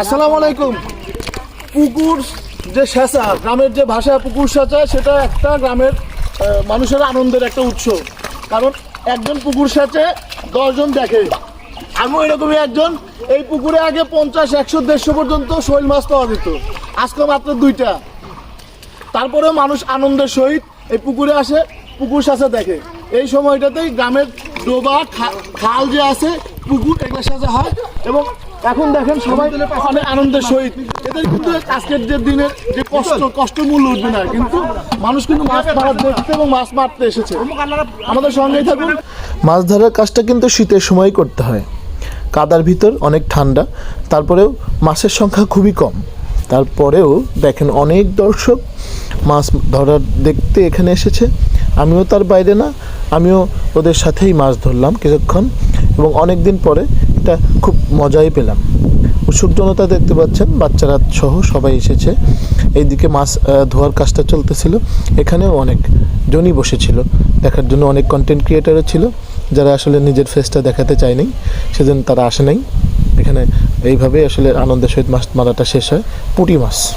আসসালামু আলাইকুম। পুকুর যে সেচা, গ্রামের যে ভাষা পুকুর সেচা, সেটা একটা গ্রামের মানুষের আনন্দের একটা উৎস। কারণ একজন পুকুর সেচে দশজন দেখে। আমিও এরকমই একজন। এই পুকুরে আগে পঞ্চাশ, একশো, দেড়শো পর্যন্ত শৈল মাছ পাওয়া যেত। আজকে মাত্র দুইটা। তারপরেও মানুষ আনন্দের সহিত এই পুকুরে আসে, পুকুর সাঁচা দেখে। এই সময়টাতেই গ্রামের ডোবা খাল যে আছে, পুকুর এগুলো সাজা হয় এবং এখন দেখেন সবাই অনেক আনন্দের সহিত। এদের কিন্তু আজকের যে দিনের যে কষ্ট কষ্ট মূল্য উঠবে না, কিন্তু মানুষ কিন্তু মাছ মারার দেখতে এবং মাছ মারতে এসেছে। আমাদের সঙ্গেই থাকুন। মাছ ধরার কাজটা কিন্তু শীতের সময় করতে হয়। কাদার ভিতর অনেক ঠান্ডা, তারপরেও মাছের সংখ্যা খুবই কম। তারপরেও দেখেন অনেক দর্শক মাছ ধরার দেখতে এখানে এসেছে। আমিও তার বাইরে না, আমিও ওদের সাথেই মাছ ধরলাম কিছুক্ষণ এবং অনেক দিন পরে এটা খুব মজাই পেলাম। উৎসুক জনতা দেখতে পাচ্ছেন, বাচ্চারা সহ সবাই এসেছে। এইদিকে মাছ ধোয়ার কাজটা চলতেছিল। এখানেও অনেক জনই বসেছিল। দেখার জন্য অনেক কন্টেন্ট ক্রিয়েটারও ছিল, যারা আসলে নিজের ফেসটা দেখাতে চায়নি। সেজন্য তারা আসে নাই। এখানে এইভাবেই আসলে আনন্দের সহিত মাছ মারাটা শেষ হয়। পুঁটি মাছ।